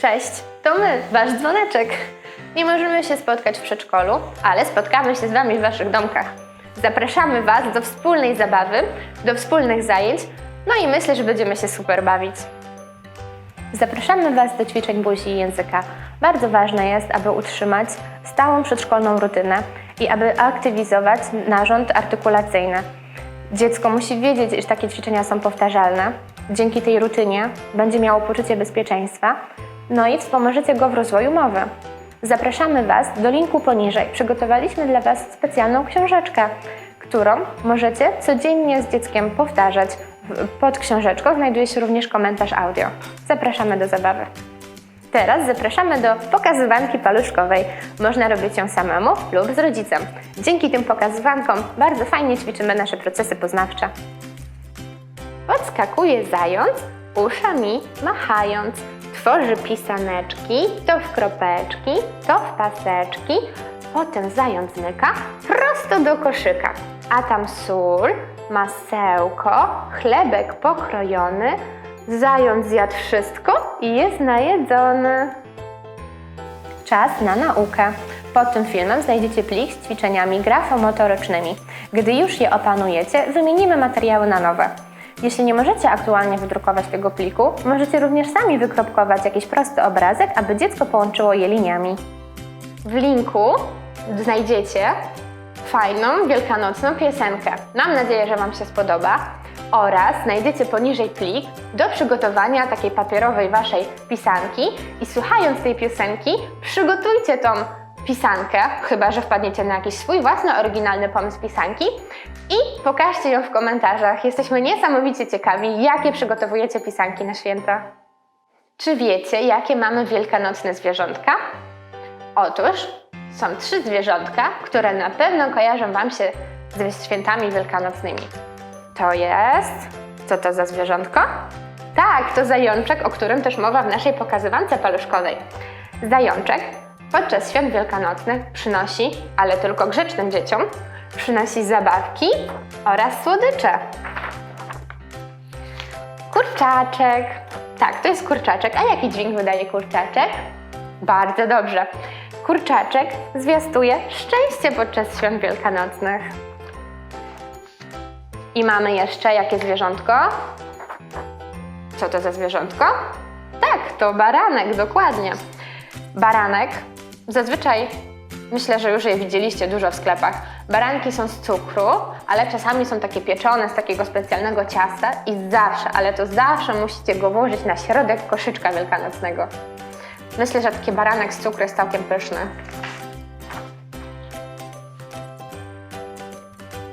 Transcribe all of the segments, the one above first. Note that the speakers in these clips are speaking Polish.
Cześć, to my, Wasz dzwoneczek. Nie możemy się spotkać w przedszkolu, ale spotkamy się z Wami w Waszych domkach. Zapraszamy Was do wspólnej zabawy, do wspólnych zajęć, no i myślę, że będziemy się super bawić. Zapraszamy Was do ćwiczeń buzi i języka. Bardzo ważne jest, aby utrzymać stałą przedszkolną rutynę i aby aktywizować narząd artykulacyjny. Dziecko musi wiedzieć, iż takie ćwiczenia są powtarzalne. Dzięki tej rutynie będzie miało poczucie bezpieczeństwa, no i wspomożecie go w rozwoju mowy. Zapraszamy Was do linku poniżej. Przygotowaliśmy dla Was specjalną książeczkę, którą możecie codziennie z dzieckiem powtarzać. Pod książeczką znajduje się również komentarz audio. Zapraszamy do zabawy. Teraz zapraszamy do pokazywanki paluszkowej. Można robić ją samemu lub z rodzicem. Dzięki tym pokazywankom bardzo fajnie ćwiczymy nasze procesy poznawcze. Podskakuje zając, uszami machając. Tworzy pisaneczki, to w kropeczki, to w paseczki. Potem zając zmyka prosto do koszyka. A tam sól, masełko, chlebek pokrojony. Zając zjadł wszystko i jest najedzony. Czas na naukę. Pod tym filmem znajdziecie plik z ćwiczeniami grafomotorycznymi. Gdy już je opanujecie, wymienimy materiały na nowe. Jeśli nie możecie aktualnie wydrukować tego pliku, możecie również sami wykropkować jakiś prosty obrazek, aby dziecko połączyło je liniami. W linku znajdziecie fajną, wielkanocną piosenkę. Mam nadzieję, że Wam się spodoba. Oraz znajdziecie poniżej plik do przygotowania takiej papierowej Waszej pisanki i słuchając tej piosenki, przygotujcie tą pisankę, chyba że wpadniecie na jakiś swój własny, oryginalny pomysł pisanki i pokażcie ją w komentarzach. Jesteśmy niesamowicie ciekawi, jakie przygotowujecie pisanki na święta. Czy wiecie, jakie mamy wielkanocne zwierzątka? Otóż są trzy zwierzątka, które na pewno kojarzą Wam się ze świętami wielkanocnymi. To jest. Co to za zwierzątko? Tak, to zajączek, o którym też mowa w naszej pokazywance paluszkowej. Zajączek podczas świąt wielkanocnych przynosi, ale tylko grzecznym dzieciom, przynosi zabawki oraz słodycze. Kurczaczek. Tak, to jest kurczaczek. A jaki dźwięk wydaje kurczaczek? Bardzo dobrze. Kurczaczek zwiastuje szczęście podczas świąt wielkanocnych. I mamy jeszcze jakie zwierzątko? Co to za zwierzątko? Tak, to baranek, dokładnie. Baranek zazwyczaj myślę, że już je widzieliście dużo w sklepach. Baranki są z cukru, ale czasami są takie pieczone z takiego specjalnego ciasta i zawsze, ale to zawsze musicie go włożyć na środek koszyczka wielkanocnego. Myślę, że taki baranek z cukru jest całkiem pyszny.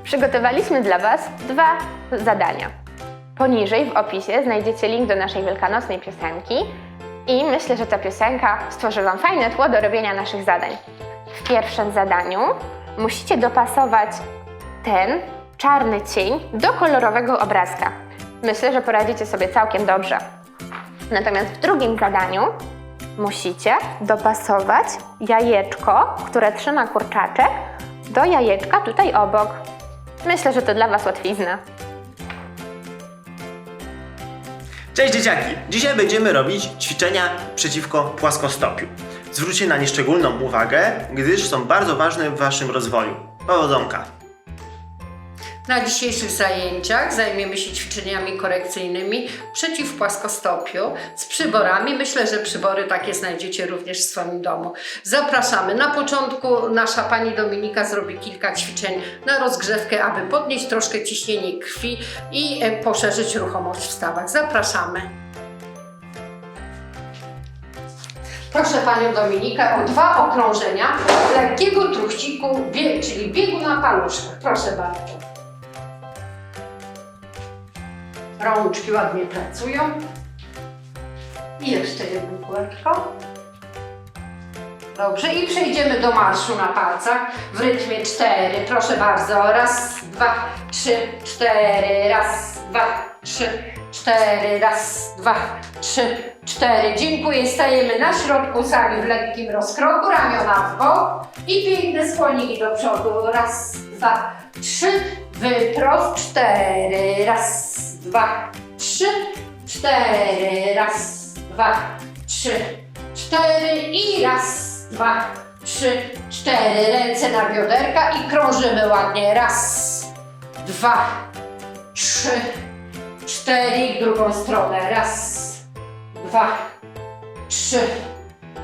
Przygotowaliśmy dla Was dwa zadania. Poniżej w opisie znajdziecie link do naszej wielkanocnej piosenki i myślę, że ta piosenka stworzy Wam fajne tło do robienia naszych zadań. W pierwszym zadaniu musicie dopasować ten czarny cień do kolorowego obrazka. Myślę, że poradzicie sobie całkiem dobrze. Natomiast w drugim zadaniu musicie dopasować jajeczko, które trzyma kurczaczek, do jajeczka tutaj obok. Myślę, że to dla Was łatwizna. Cześć dzieciaki! Dzisiaj będziemy robić ćwiczenia przeciwko płaskostopiu. Zwróćcie na nie szczególną uwagę, gdyż są bardzo ważne w Waszym rozwoju. Powodzonka! Na dzisiejszych zajęciach zajmiemy się ćwiczeniami korekcyjnymi przeciw płaskostopiu z przyborami. Myślę, że przybory takie znajdziecie również w swoim domu. Zapraszamy. Na początku nasza pani Dominika zrobi kilka ćwiczeń na rozgrzewkę, aby podnieść troszkę ciśnienie krwi i e, poszerzyć ruchomość w stawach. Zapraszamy. Proszę Panią Dominikę o dwa okrążenia lekkiego truchciku, czyli biegu na paluszkach. Proszę bardzo. Rączki ładnie pracują. I jeszcze jedno kółeczko. Dobrze, i przejdziemy do marszu na palcach w rytmie cztery. Proszę bardzo. Raz, dwa, trzy, cztery. Raz, dwa, trzy, cztery. Raz, dwa, trzy, cztery. Dziękuję. Stajemy na środku sali w lekkim rozkroku, ramiona w bok i piękne skłoniki do przodu. Raz, dwa, trzy. Wyprost. Cztery. Raz, dwa, trzy, cztery. Raz, dwa, trzy, cztery i raz, dwa, trzy, cztery. Ręce na bioderka i krążymy ładnie. Raz, dwa, trzy, cztery i w drugą stronę. Raz, dwa, trzy,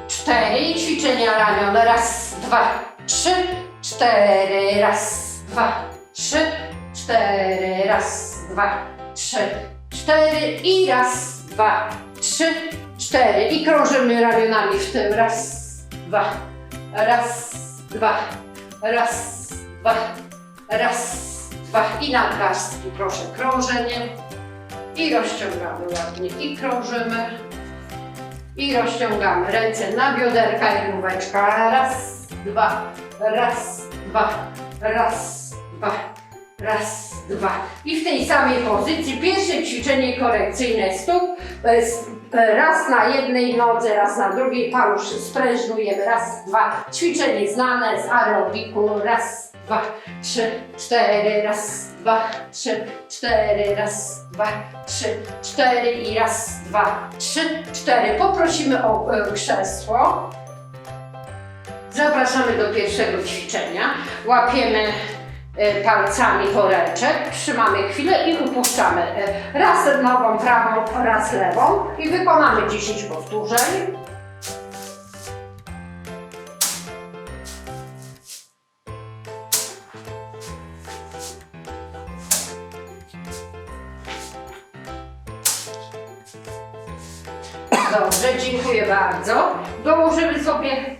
cztery i ćwiczenia ramion. Raz, dwa, trzy, cztery. Raz, dwa, trzy, cztery. Raz, dwa, trzy, cztery i raz, dwa, trzy, cztery. I krążymy ramionami w tył. Raz, dwa, raz, dwa, raz, dwa, raz, dwa. I nadgarstki, proszę, krążenie. I rozciągamy ładnie. I krążymy. I rozciągamy ręce na bioderka i główeczka. Raz, dwa, raz, dwa, raz, dwa, raz, dwa. I w tej samej pozycji pierwsze ćwiczenie korekcyjne stóp. E, e, Raz na jednej nodze, raz na drugiej. Palusz sprężnujemy. Raz, dwa. Ćwiczenie znane z aerobiku. Raz, dwa, trzy, cztery. Raz, dwa, trzy, cztery. Raz, dwa, trzy, cztery. I raz, dwa, trzy, cztery. Poprosimy o e, krzesło. Zapraszamy do pierwszego ćwiczenia. Łapiemy palcami woreczek, trzymamy chwilę i upuszczamy. E, Raz nogą prawą, raz lewą i wykonamy 10 powtórzeń. Dobrze, dziękuję bardzo. Dołożymy sobie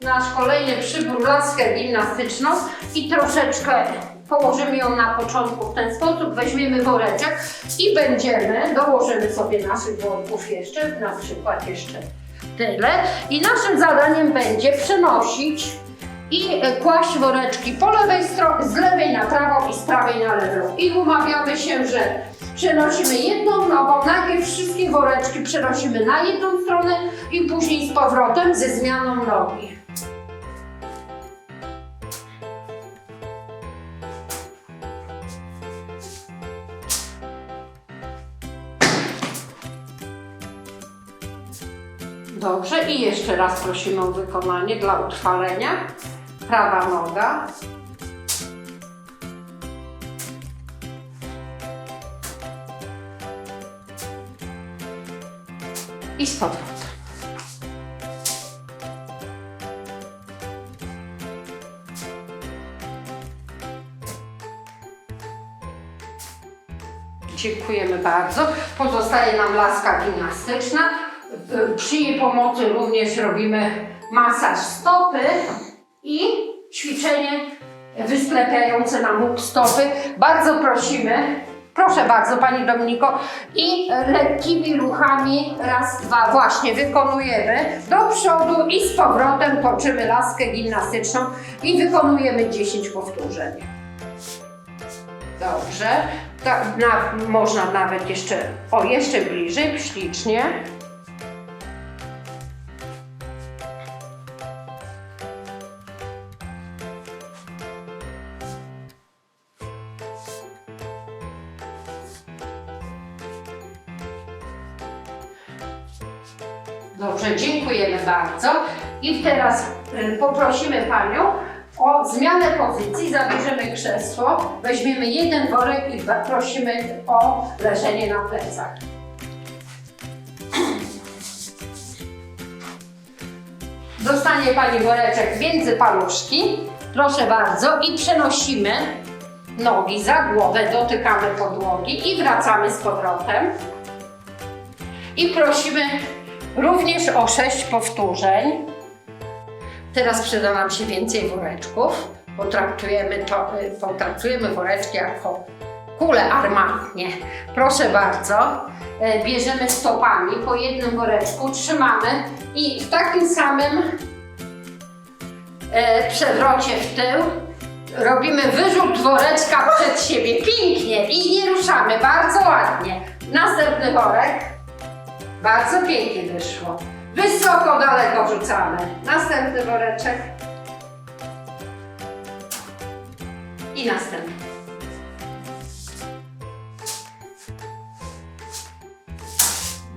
nasz kolejny przybór, laskę gimnastyczną i troszeczkę położymy ją na początku w ten sposób, weźmiemy woreczek i będziemy, dołożymy sobie naszych worków jeszcze, na przykład jeszcze tyle i naszym zadaniem będzie przenosić i kłaść woreczki po lewej stronie, z lewej na prawą i z prawej na lewą. I umawiamy się, że przenosimy jedną nogą, najpierw wszystkie woreczki przenosimy na jedną stronę i później z powrotem ze zmianą nogi. Dobrze i jeszcze raz prosimy o wykonanie dla utrwalenia. Prawa noga. I z powrotem. Dziękujemy bardzo. Pozostaje nam laska gimnastyczna. Przy jej pomocy również robimy masaż stopy i ćwiczenie wysklepiające nam łuk stopy. Bardzo prosimy, proszę bardzo Pani Dominiko, i lekkimi ruchami raz, dwa właśnie wykonujemy do przodu i z powrotem toczymy laskę gimnastyczną i wykonujemy 10 powtórzeń. Dobrze. Tak, na, można nawet jeszcze, o jeszcze bliżej, ślicznie. Dobrze, dziękujemy bardzo. I teraz y, poprosimy Panią o zmianę pozycji. Zabierzemy krzesło, weźmiemy jeden worek i prosimy o leżenie na plecach. Dostanie Pani woreczek między paluszki. Proszę bardzo. I przenosimy nogi za głowę, dotykamy podłogi i wracamy z powrotem. I prosimy również o 6 powtórzeń. Teraz przyda nam się więcej woreczków. Potraktujemy, to, y, potraktujemy woreczki jako kule armatnie. Proszę bardzo. E, Bierzemy stopami po jednym woreczku, trzymamy i w takim samym e, przewrocie w tył robimy wyrzut woreczka przed siebie. Pięknie i nie ruszamy. Bardzo ładnie. Następny worek. Bardzo pięknie wyszło. Wysoko, daleko rzucamy. Następny woreczek. I następny.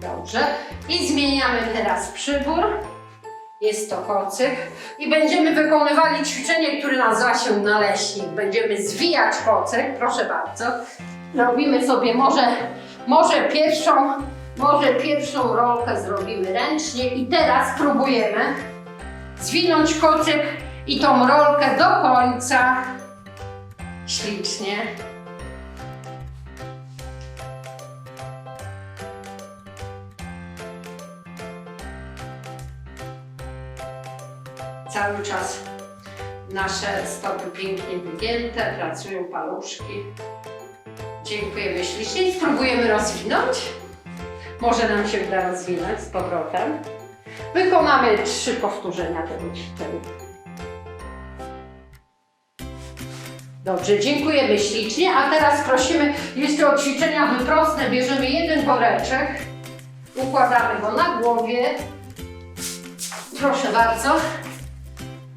Dobrze. I zmieniamy teraz przybór. Jest to kocyk. I będziemy wykonywali ćwiczenie, które nazywa się naleśnik. Będziemy zwijać kocyk, proszę bardzo. Robimy sobie może, może pierwszą, może pierwszą rolkę zrobimy ręcznie i teraz próbujemy zwinąć kocyk i tą rolkę do końca. Ślicznie. Cały czas nasze stopy pięknie wygięte, pracują paluszki. Dziękujemy ślicznie spróbujemy rozwinąć. Może nam się uda rozwinąć z powrotem. Wykonamy trzy powtórzenia tego ćwiczenia. Dobrze, dziękujemy ślicznie. A teraz prosimy jeszcze o ćwiczenia wyprostne. Bierzemy jeden woreczek, układamy go na głowie. Proszę bardzo.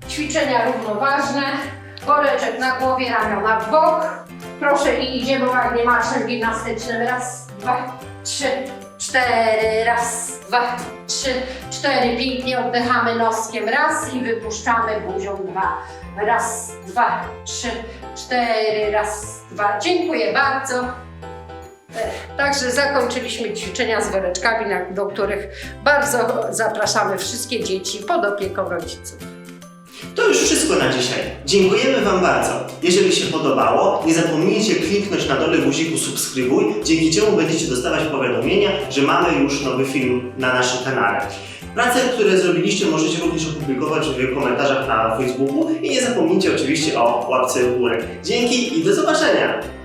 Ćwiczenia równoważne. Woreczek na głowie, ramiona w bok. Proszę i idziemy ładnie marszem gimnastycznym. Raz, dwa, trzy, cztery. Raz, dwa, trzy, cztery. Pięknie oddychamy noskiem. Raz i wypuszczamy buzią. Dwa. Raz, dwa, trzy, cztery. Raz, dwa. Dziękuję bardzo. Także zakończyliśmy ćwiczenia z woreczkami, do których bardzo zapraszamy wszystkie dzieci pod opieką rodziców. To już wszystko na dzisiaj. Dziękujemy Wam bardzo. Jeżeli się podobało, nie zapomnijcie kliknąć na dole guziku subskrybuj, dzięki czemu będziecie dostawać powiadomienia, że mamy już nowy film na naszym kanale. Prace, które zrobiliście, możecie również opublikować w komentarzach na Facebooku i nie zapomnijcie oczywiście o łapce w górę. Dzięki i do zobaczenia!